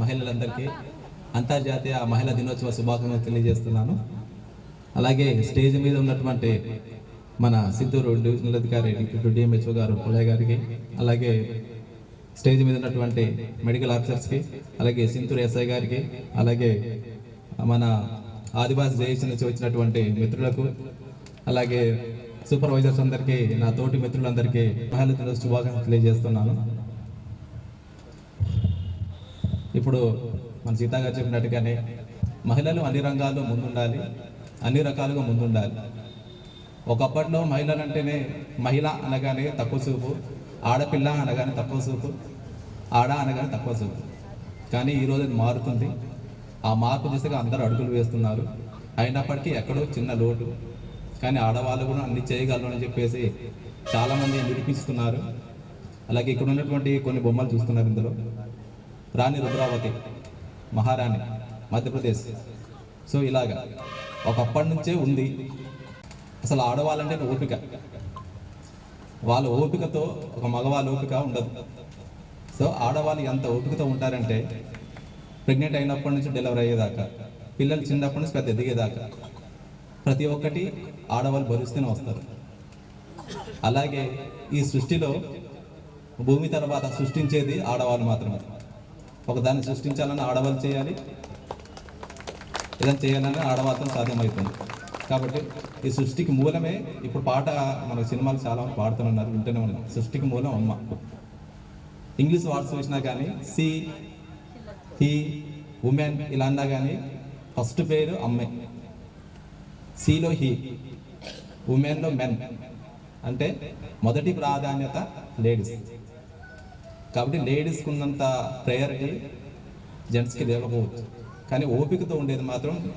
మహిళలందరికీ అంతర్జాతీయ మహిళా దినోత్సవ శుభాకాంక్షలు తెలియజేస్తున్నాను. అలాగే స్టేజ్ మీద ఉన్నటువంటి మన సిద్ధూరు డివిజనల్ అధికారి డిప్యూటీ డిఎంహెచ్ఓ గారు పుల్లయ్య గారికి అలాగే స్టేజ్ మీద ఉన్నటువంటి మెడికల్ ఆఫీసర్స్కి అలాగే సింతూరు ఎస్ఐ గారికి అలాగే మన ఆదివాసీ జేఏసీ నుంచి వచ్చినటువంటి మిత్రులకు అలాగే సూపర్వైజర్స్ అందరికీ నా తోటి మిత్రులందరికీ మహిళా దినోత్సవ శుభాకాంక్షలు తెలియజేస్తున్నాను. ఇప్పుడు మన సీతా గారు చెప్పినట్టుగానే మహిళలు అన్ని రంగాల్లో ముందుండాలి అన్ని రకాలుగా ముందుండాలి. ఒకప్పట్లో మహిళలు అంటేనే మహిళ అనగానే తక్కువ చూపు ఆడపిల్ల అనగానే తక్కువ చూపు ఆడ అనగానే తక్కువ చూపు. కానీ ఈరోజు అది మారుతుంది. ఆ మార్పు దిశగా అందరూ అడుగులు వేస్తున్నారు. అయినప్పటికీ ఎక్కడో చిన్న లోటు. కానీ ఆడవాళ్ళు కూడా అన్ని చేయగలరు అని చెప్పేసి చాలామంది నిరూపిస్తున్నారు అలాగే ఇక్కడ ఉన్నటువంటి కొన్ని బొమ్మలు చూస్తున్నారు ఇందులో. రాణి రుద్రావతి మహారాణి మధ్యప్రదేశ్. సో ఇలాగా ఒకప్పటి నుంచే ఉంది. అసలు ఆడవాళ్ళంటే ఓపిక. వాళ్ళ ఓపికతో ఒక మగవాళ్ళ ఓపిక ఉండదు. సో ఆడవాళ్ళు ఎంత ఓపికతో ఉంటారంటే ప్రెగ్నెంట్ అయినప్పటి నుంచి డెలివరీ అయ్యేదాకా పిల్లలు చిన్నప్పటి నుంచి పెద్ద ఎదిగేదాకా ప్రతి ఒక్కటి ఆడవాళ్ళు భరిస్తూనే వస్తారు. అలాగే ఈ సృష్టిలో భూమి తర్వాత సృష్టించేది ఆడవాళ్ళు మాత్రమే. ఒకదాన్ని సృష్టించాలని ఆడవాళ్ళు చేయాలి. ఏదైనా చేయాలని ఆడవాళ్ళతో సాధ్యమవుతుంది. కాబట్టి ఈ సృష్టికి మూలమే ఇప్పుడు పాట మన సినిమాలు చాలా పాడుతున్నారు వింటూనే ఉన్నాం. సృష్టికి మూలం అమ్మ. ఇంగ్లీష్ వర్డ్స్ వచ్చినా కానీ సి హీ ఉమెన్ ఇలా అన్నా కానీ ఫస్ట్ పేరు అమ్మే. సిలో హీ ఉమెన్లో మెన్. అంటే మొదటి ప్రాధాన్యత లేడీస్. కాబట్టి లేడీస్కి ఉన్నంత ప్రయారిటీ జెంట్స్కి లేకపోవచ్చు కానీ ఓపికతో ఉండేది మాత్రం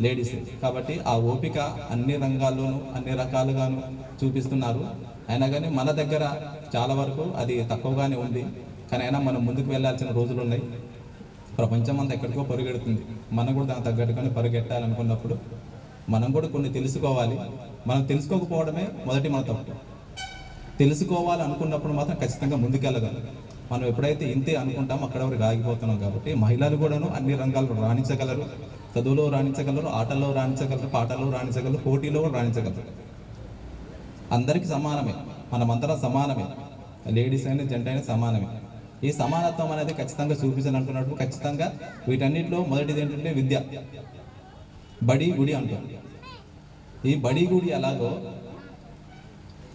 లేడీస్. కాబట్టి ఆ ఓపిక అన్ని రంగాల్లోనూ అన్ని రకాలుగాను చూపిస్తున్నారు. అయినా కానీ మన దగ్గర చాలా వరకు అది తక్కువగానే ఉంది. కానీ అయినా మనం ముందుకు వెళ్ళాల్సిన రోజులు ఉన్నాయి. ప్రపంచం అంతా ఎక్కడికో పరుగెడుతుంది. మనం కూడా దానికి తగ్గట్టుగానే పరుగెట్టాలనుకున్నప్పుడు మనం కూడా కొన్ని తెలుసుకోవాలి. మనం తెలుసుకోకపోవడమే మొదటి మన తప్పు. తెలుసుకోవాలనుకున్నప్పుడు మాత్రం ఖచ్చితంగా ముందుకెళ్ళగలం. మనం ఎప్పుడైతే ఇంతే అనుకుంటామో అక్కడ వరకు ఆగిపోతున్నాం కాబట్టి మహిళలు కూడాను అన్ని రంగాల్లో రాణించగలరు. చదువులో రాణించగలరు ఆటల్లో రాణించగలరు పాటల్లో రాణించగలరు పోటీలో రాణించగలరు. అందరికీ సమానమే మనమందరం సమానమే. లేడీస్ అయినా జెంట్ అయినా సమానమే. ఈ సమానత్వం అనేది ఖచ్చితంగా చూపించాలనుకున్నప్పుడు ఖచ్చితంగా వీటన్నిటిలో మొదటిది ఏంటంటే విద్య. బడి గుడి అంటాం. ఈ బడి గుడి ఎలాగో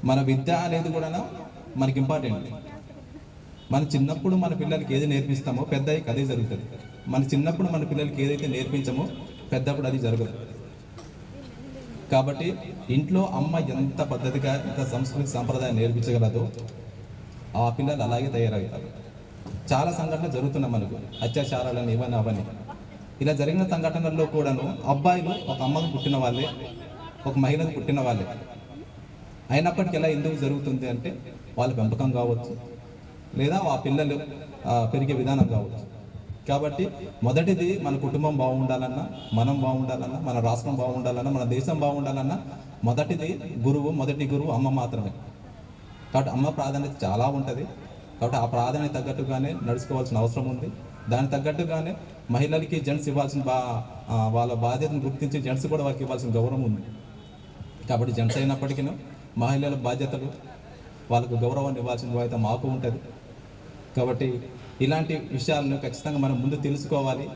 మన విద్య అనేది కూడా మనకి ఇంపార్టెంట్ మన చిన్నప్పుడు మన పిల్లలకి ఏది నేర్పిస్తామో పెద్ద అదే జరుగుతుంది. మన చిన్నప్పుడు మన పిల్లలకి ఏదైతే నేర్పించామో పెద్దప్పుడు అది జరగదు. కాబట్టి ఇంట్లో అమ్మ ఎంత పద్ధతిగా ఎంత సంస్కృతి సాంప్రదాయం నేర్పించగలదో ఆ పిల్లలు అలాగే తయారవుతారు. చాలా సంఘటనలు జరుగుతున్నాయి మనకు. అత్యాచారాలని ఇవన్నీ అవన్నీ. ఇలా జరిగిన సంఘటనల్లో కూడాను అబ్బాయిలు ఒక అమ్మకు పుట్టిన వాళ్ళే ఒక మహిళకు పుట్టిన వాళ్ళే. అయినప్పటికీ ఎలా ఎందుకు జరుగుతుంది అంటే వాళ్ళ పెంపకం కావచ్చు లేదా ఆ పిల్లలు పెరిగే విధానం కావచ్చు. కాబట్టి మొదటిది మన కుటుంబం బాగుండాలన్నా మనం బాగుండాలన్నా మన రాష్ట్రం బాగుండాలన్నా మన దేశం బాగుండాలన్నా మొదటిది గురువు మొదటి గురువు అమ్మ మాత్రమే. కాబట్టి అమ్మ ప్రాధాన్యత చాలా ఉంటుంది. కాబట్టి ఆ ప్రాధాన్యత తగ్గట్టుగానే నడుచుకోవాల్సిన అవసరం ఉంది. దానికి తగ్గట్టుగానే మహిళలకి జెంట్స్ ఇవ్వాల్సిన బా వాళ్ళ బాధ్యతను గుర్తించి జెంట్స్ కూడా వారికి ఇవ్వాల్సిన గౌరవం ఉంది. కాబట్టి జెంట్స్ అయినప్పటికీ మహిళల బాధ్యతలు వాళ్ళకు గౌరవాన్ని ఇవ్వాల్సిన బాధ్యత మాకు ఉంటుంది. కాబట్టి ఇలాంటి విషయాలను ఖచ్చితంగా మనం ముందు తెలుసుకోవాలి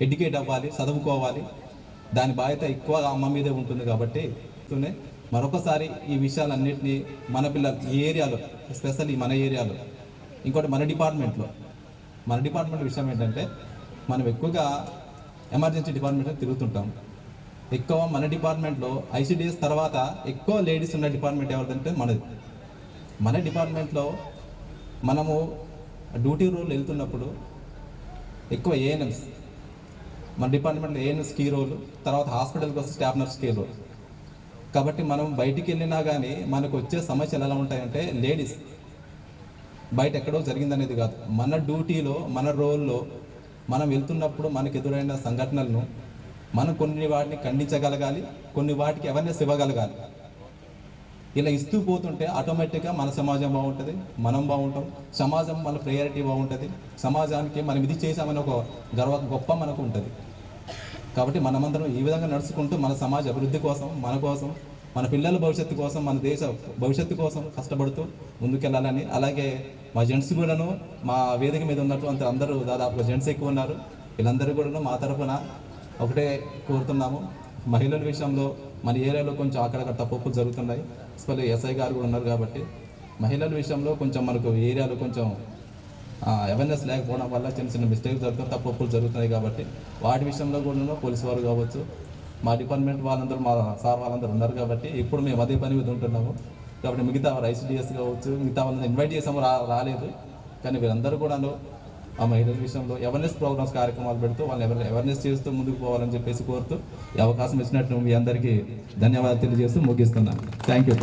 ఎడ్యుకేట్ అవ్వాలి చదువుకోవాలి. దాని బాధ్యత ఎక్కువ అమ్మ మీదే ఉంటుంది కాబట్టి మరొకసారి ఈ విషయాలన్నింటినీ మన పిల్లలు ఈ ఏరియాలో ఎస్పెషల్లీ మన ఏరియాలో ఇంకోటి మన డిపార్ట్మెంట్లో. మన డిపార్ట్మెంట్ విషయం ఏంటంటే మనం ఎక్కువగా ఎమర్జెన్సీ డిపార్ట్మెంట్లో తిరుగుతుంటాం. ఎక్కువ మన డిపార్ట్మెంట్లో ఐసిడిఎస్ తర్వాత ఎక్కువ లేడీస్ ఉన్న డిపార్ట్మెంట్ ఎవరిదంటే మనది. మన డిపార్ట్మెంట్లో మనము డ్యూటీ రోల్ వెళ్తున్నప్పుడు ఎక్కువ ఏఎన్ఎంస్ మన డిపార్ట్మెంట్లో ఏఎన్ఎస్ కీ రోల్ తర్వాత హాస్పిటల్కి వస్తే స్టాఫ్ నర్స్ కీ రోల్. కాబట్టి మనం బయటికి వెళ్ళినా కానీ మనకు వచ్చే సమస్యలు ఎలా ఉంటాయంటే లేడీస్ బయట ఎక్కడో జరిగిందనేది కాదు. మన డ్యూటీలో మన రోల్లో మనం వెళ్తున్నప్పుడు మనకు ఎదురైన సంఘటనలను మనం కొన్ని వాటిని ఖండించగలగాలి కొన్ని వాటికి అవేర్నెస్ ఇవ్వగలగాలి. ఇలా ఇస్తూ పోతుంటే ఆటోమేటిక్గా మన సమాజం బాగుంటుంది మనం బాగుంటాం సమాజం మన ప్రయారిటీ బాగుంటుంది సమాజానికి మనం ఇది చేసామని ఒక గర్వ గొప్ప మనకు ఉంటుంది. కాబట్టి మనమందరం ఈ విధంగా నడుచుకుంటూ మన సమాజ అభివృద్ధి కోసం మన కోసం మన పిల్లల భవిష్యత్తు కోసం మన దేశ భవిష్యత్తు కోసం కష్టపడుతూ ముందుకెళ్ళాలని. అలాగే మా జెంట్స్ కూడాను మా వేదిక మీద ఉన్నటువంటి అందరూ దాదాపు జెంట్స్ ఎక్కువ ఉన్నారు. వీళ్ళందరూ కూడాను మా తరఫున ఒకటే కోరుతున్నాము. మహిళల విషయంలో మన ఏరియాలో కొంచెం అక్కడక్కడ తప్పులు జరుగుతున్నాయి. అసలు ఎస్ఐ గారు కూడా ఉన్నారు కాబట్టి మహిళల విషయంలో కొంచెం మనకు ఏరియాలో కొంచెం అవేర్నెస్ లేకపోవడం వల్ల చిన్న చిన్న మిస్టేక్స్ జరుగుతాయి తప్పులు జరుగుతున్నాయి కాబట్టి వాటి విషయంలో కూడా పోలీసు వారు కావచ్చు మా డిపార్ట్మెంట్ వాళ్ళందరూ మా సార్ వాళ్ళందరూ ఉన్నారు కాబట్టి ఇప్పుడు మేము అదే పని మీద ఉంటున్నాము. కాబట్టి మిగతా వారు ఐసీడీఎస్ కావచ్చు మిగతా వాళ్ళని ఇన్వైట్ చేసాము రాలేదు. కానీ వీరందరూ కూడాను ఆ మహిళల విషయంలో అవేర్నెస్ ప్రోగ్రామ్స్ కార్యక్రమాలు పెడుతూ వాళ్ళని ఎవరు అవేర్నెస్ చేస్తూ ముందుకు పోవాలని చెప్పేసి కోరుతూ ఈ అవకాశం ఇచ్చినట్టు మీ అందరికీ ధన్యవాదాలు తెలియజేస్తూ ముగిస్తున్నాను. Thank you